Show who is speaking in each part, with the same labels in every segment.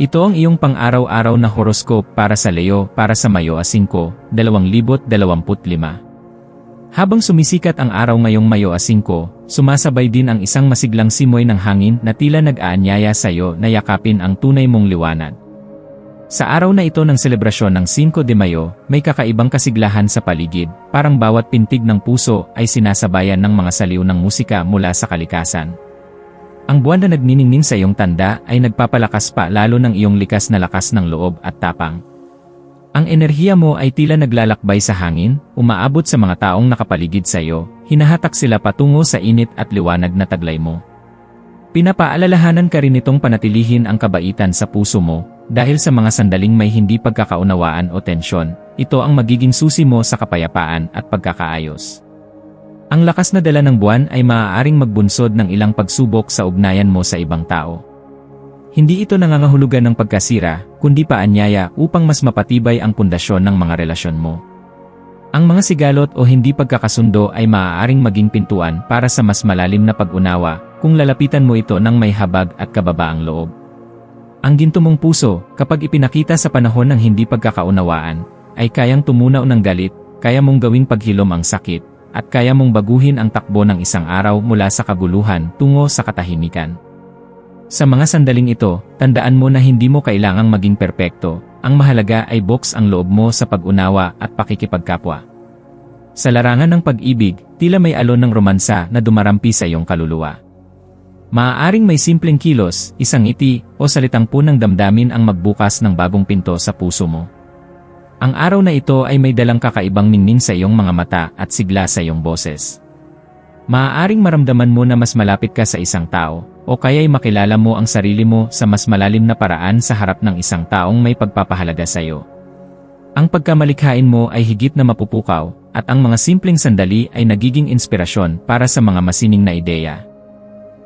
Speaker 1: Ito ang iyong pang-araw-araw na horoscope para sa Leo para sa Mayo a 5, 2025. Habang sumisikat ang araw ngayong Mayo a 5, sumasabay din ang isang masiglang simoy ng hangin na tila nag-aanyaya sa iyo na yakapin ang tunay mong liwanag. Sa araw na ito ng selebrasyon ng 5 de Mayo, may kakaibang kasiglahan sa paligid, parang bawat pintig ng puso ay sinasabayan ng mga saliw ng musika mula sa kalikasan. Ang buwan na nagniningning sa iyong tanda ay nagpapalakas pa lalo ng iyong likas na lakas ng loob at tapang. Ang enerhiya mo ay tila naglalakbay sa hangin, umaabot sa mga taong nakapaligid sa iyo, hinahatak sila patungo sa init at liwanag na taglay mo. Pinapaalalahanan ka rin itong panatilihin ang kabaitan sa puso mo, dahil sa mga sandaling may hindi pagkakaunawaan o tensyon, ito ang magiging susi mo sa kapayapaan at pagkakaayos. Ang lakas na dala ng buwan ay maaaring magbunsod ng ilang pagsubok sa ugnayan mo sa ibang tao. Hindi ito nangangahulugan ng pagkasira, kundi paanyaya upang mas mapatibay ang pundasyon ng mga relasyon mo. Ang mga sigalot o hindi pagkakasundo ay maaaring maging pintuan para sa mas malalim na pag-unawa kung lalapitan mo ito ng may habag at kababaang loob. Ang ginto mong puso, kapag ipinakita sa panahon ng hindi pagkakaunawaan, ay kayang tumunaw ng galit, kaya mong gawing paghilom ang sakit, at kaya mong baguhin ang takbo ng isang araw mula sa kaguluhan tungo sa katahimikan. Sa mga sandaling ito, tandaan mo na hindi mo kailangang maging perpekto, ang mahalaga ay box ang loob mo sa pag-unawa at pakikipagkapwa. Sa larangan ng pag-ibig, tila may alon ng romansa na dumarampi sa iyong kaluluwa. Maaaring may simpleng kilos, isang iti, o salitang punang damdamin ang magbukas ng bagong pinto sa puso mo. Ang araw na ito ay may dalang kakaibang ningning sa iyong mga mata at sigla sa iyong boses. Maaaring maramdaman mo na mas malapit ka sa isang tao, o kaya'y makilala mo ang sarili mo sa mas malalim na paraan sa harap ng isang taong may pagpapahalaga sa iyo. Ang pagkamalikhain mo ay higit na mapupukaw, at ang mga simpleng sandali ay nagiging inspirasyon para sa mga masining na ideya.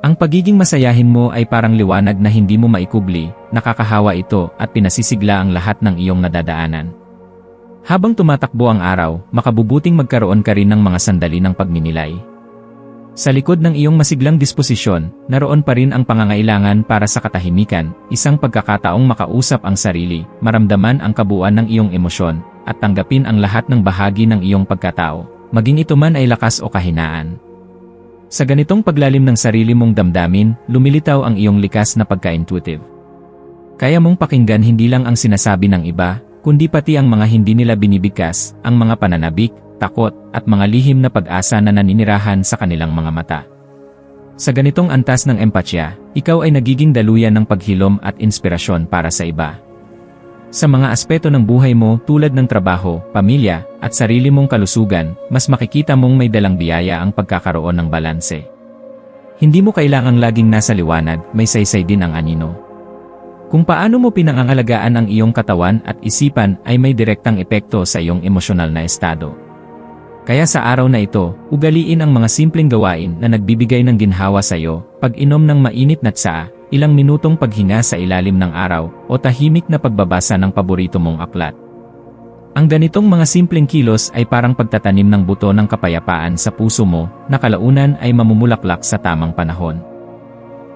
Speaker 1: Ang pagiging masayahin mo ay parang liwanag na hindi mo maikubli, nakakahawa ito at pinasisigla ang lahat ng iyong nadadaanan. Habang tumatakbo ang araw, makabubuting magkaroon ka rin ng mga sandali ng pagninilay. Sa likod ng iyong masiglang disposisyon, naroon pa rin ang pangangailangan para sa katahimikan, isang pagkakataong makausap ang sarili, maramdaman ang kabuuan ng iyong emosyon, at tanggapin ang lahat ng bahagi ng iyong pagkatao, maging ito man ay lakas o kahinaan. Sa ganitong paglalim ng sarili mong damdamin, lumilitaw ang iyong likas na pagka-intuitive. Kaya mong pakinggan hindi lang ang sinasabi ng iba, kundi pati ang mga hindi nila binibigkas, ang mga pananabik, takot, at mga lihim na pag-asa na naninirahan sa kanilang mga mata. Sa ganitong antas ng empatya, ikaw ay nagiging daluyan ng paghilom at inspirasyon para sa iba. Sa mga aspeto ng buhay mo tulad ng trabaho, pamilya, at sarili mong kalusugan, mas makikita mong may dalang biyaya ang pagkakaroon ng balanse. Hindi mo kailangang laging nasa liwanag, may saysay din ang anino. Kung paano mo pinangangalagaan ang iyong katawan at isipan ay may direktang epekto sa iyong emosyonal na estado. Kaya sa araw na ito, ugaliin ang mga simpleng gawain na nagbibigay ng ginhawa sa iyo, pag-inom ng mainit na tsaa, ilang minutong paghinga sa ilalim ng araw, o tahimik na pagbabasa ng paborito mong aklat. Ang ganitong mga simpleng kilos ay parang pagtatanim ng buto ng kapayapaan sa puso mo na kalaunan ay mamumulaklak sa tamang panahon.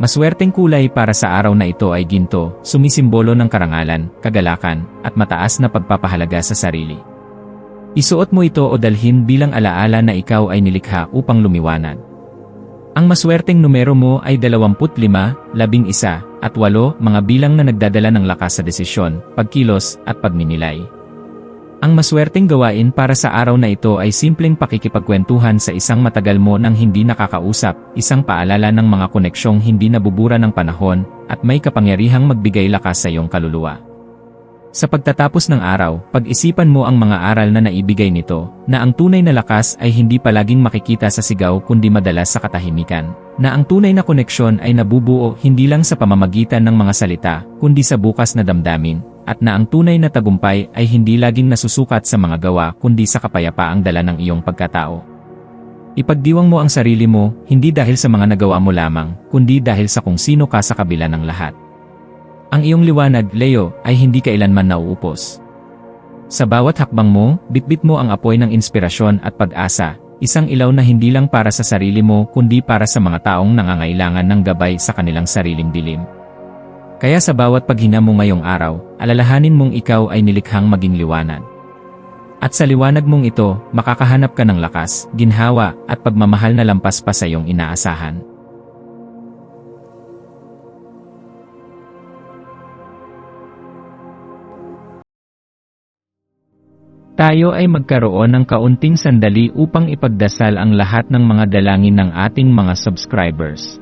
Speaker 1: Maswerteng kulay para sa araw na ito ay ginto, sumisimbolo ng karangalan, kagalakan, at mataas na pagpapahalaga sa sarili. Isuot mo ito o dalhin bilang alaala na ikaw ay nilikha upang lumiwanag. Ang maswerteng numero mo ay 25, 11, at 8, mga bilang na nagdadala ng lakas sa desisyon, pagkilos, at pagninilay. Ang maswerteng gawain para sa araw na ito ay simpleng pakikipagkwentuhan sa isang matagal mo nang hindi nakakausap, isang paalala ng mga koneksyong hindi nabubura ng panahon, at may kapangyarihang magbigay lakas sa iyong kaluluwa. Sa pagtatapos ng araw, pag-isipan mo ang mga aral na naibigay nito, na ang tunay na lakas ay hindi palaging makikita sa sigaw kundi madalas sa katahimikan, na ang tunay na koneksyon ay nabubuo hindi lang sa pamamagitan ng mga salita, kundi sa bukas na damdamin, at na ang tunay na tagumpay ay hindi laging nasusukat sa mga gawa kundi sa kapayapaang dala ng iyong pagkatao. Ipagdiwang mo ang sarili mo, hindi dahil sa mga nagawa mo lamang, kundi dahil sa kung sino ka sa kabila ng lahat. Ang iyong liwanag, Leo, ay hindi kailanman nauupos. Sa bawat hakbang mo, bitbit mo ang apoy ng inspirasyon at pag-asa, isang ilaw na hindi lang para sa sarili mo kundi para sa mga taong nangangailangan ng gabay sa kanilang sariling dilim. Kaya sa bawat paghina mo ngayong araw, alalahanin mong ikaw ay nilikhang maging liwanag. At sa liwanag mong ito, makakahanap ka ng lakas, ginhawa, at pagmamahal na lampas pa sa iyong inaasahan. Tayo ay magkaroon ng kaunting sandali upang ipagdasal ang lahat ng mga dalangin ng ating mga subscribers,